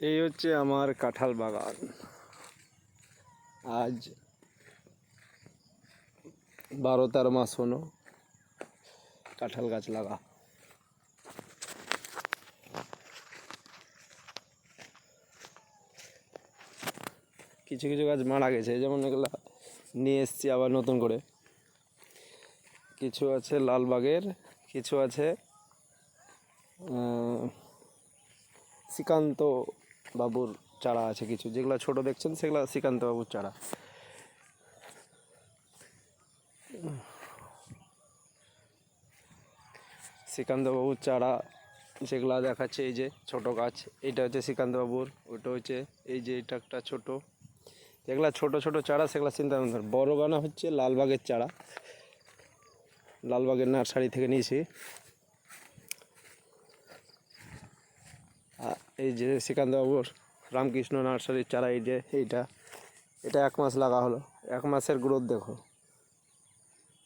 এই হচ্ছে আমার কাঁঠাল বাগান। আজ বারো তেরো মাস হলো কাঁঠাল গাছ লাগা। কিছু কিছু গাছ মারা গেছে যেমন এগুলো নিয়ে এসছি আবার নতুন করে। কিছু আছে লালবাগের, কিছু আছে শ্রীকান্ত বাবুর চারা আছে কিছু, যেগুলো ছোট দেখছেন সেগুলো শ্রীকান্ত বাবুর চারা। শ্রীকান্ত বাবুর চারা যেগুলো দেখাচ্ছে, এই যে ছোট গাছ এইটা হচ্ছে শ্রীকান্ত বাবুর ওইটা হচ্ছে এই যে এটা একটা ছোট। যেগুলো ছোট ছোট চারা, সেগুলো চিন্তা। বড় গানা হচ্ছে লালবাগের চারা। লালবাগের নার্সারি থেকে নিয়েছি। এই যে শ্রীকান্তবাবুর রামকৃষ্ণ নার্সারির চারা, এই যে এইটা, এটা এক মাস লাগা হলো। এক মাসের গ্রোথ দেখো।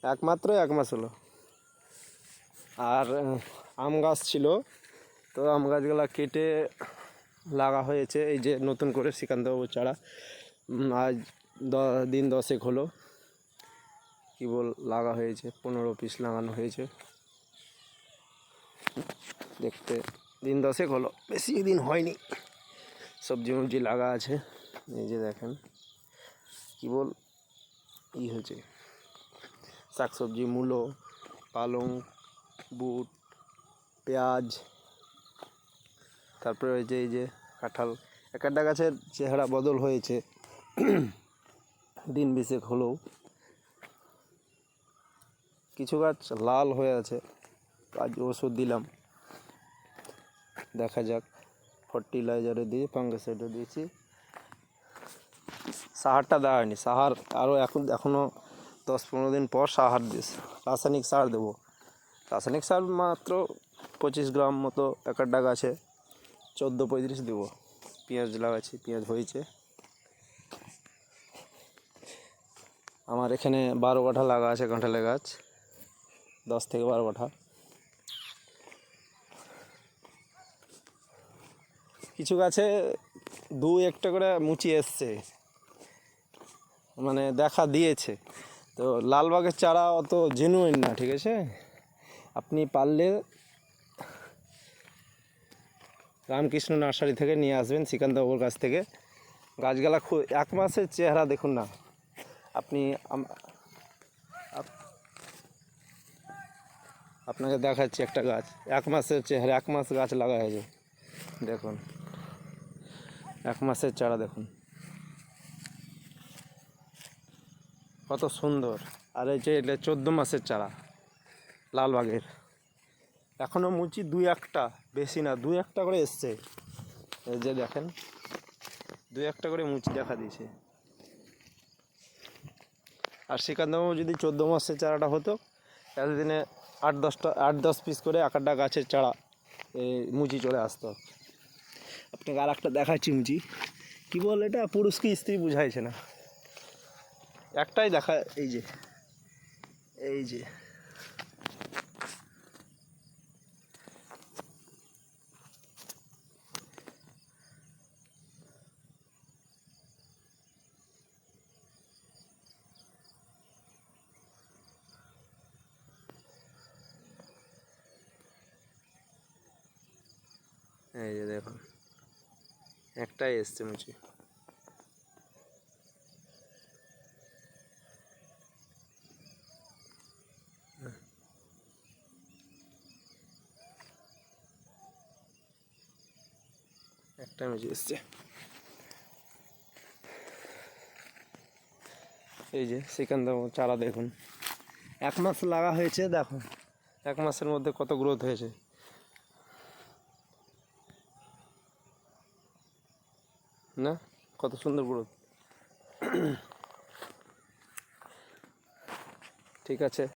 একমাত্র এক মাস হলো। আর আম গাছ ছিল, তো আম গাছগুলো কেটে লাগা হয়েছে। এই যে নতুন করে শ্রীকান্তবাবুর চারা আজ দিন দশেক হলো। কি বল, লাগা হয়েছে, পনেরো পিস লাগানো হয়েছে। দেখতে দিন দশেক হলো, বেশি দিন হয়নি। সবজি মবজি লাগা আছে, এই যে দেখেন, কি বল, ই হয়েছে। শাকসবজি, মূলো, পালং, বুট, পেঁয়াজ, তারপরে হয়েছে এই যে কাঁঠাল। এক একটা গাছের চেহারা বদল হয়েছে। দিন বিশেক হলেও কিছু গাছ লাল হয়ে আছে, আজ ওষুধ দিলাম। দেখা যাক। ফার্টিলাইজারে দিয়ে ফাঙ্গাসাইডও দিয়েছি। সাহারটা দেওয়া হয়নি। সাহার আরও এখন এখনও দশ পনেরো দিন পর সাহার দিস রাসায়নিক সার দেবো। রাসায়নিক সার মাত্র পঁচিশ গ্রাম মতো এক একটা গাছে চোদ্দ পঁয়ত্রিশ দেবো। পেঁয়াজ লাগাচ্ছি। পেঁয়াজ হয়েছে। আমার এখানে বারো কাঠা লাগা আছে কাঁঠালের গাছ। দশ থেকে বারো কাঠা। কিছু গাছে দু একটা করে মুচি এসছে। মানে দেখা দিয়েছে। তো লালবাগের চারা অত জেনুইন না, ঠিক আছে? আপনি পারলে রামকৃষ্ণ নার্সারি থেকে নিয়ে আসবেন শ্রীকান্ত বাবুর কাছ থেকে। গাছগালা খুব, এক মাসের চেহারা দেখুন না। আপনি আপনাকে দেখাচ্ছি একটা গাছ। এক মাসের চেহারা, এক মাস গাছ লাগা হয়েছে। দেখুন। এক মাসের চারা দেখুন। কত সুন্দর। আর এই যে এটা চোদ্দ মাসের চারা লালবাগের। এখনও মুচি দুই একটা বেশি না দুই একটা করে এসছে। এই যে দেখেন দুই একটা করে মুচি দেখা দিয়েছে। আর শ্রীকান্তবাবু যদি চোদ্দ মাসের চারাটা হতো এতদিনে আট দশটা আট দশ পিস করে এক গাছের চারা এ, মুচি চলে আসতো। আপনাকে আর একটা দেখাচ্ছি মুচি কী বল এটা? পুরুষ কি স্ত্রী বুঝাইছে না। একটাই দেখা এই যে। এই যে। এই যে দেখুন। একটাই এসছে মুচি। একটা মুচি এসছে। এই যে শ্রীকান্ত চারা দেখুন। এক মাস লাগা হয়েছে দেখুন এক মাসের মধ্যে কত গ্রোথ হয়েছে। না? কত সুন্দর গ্রোথ ঠিক আছে।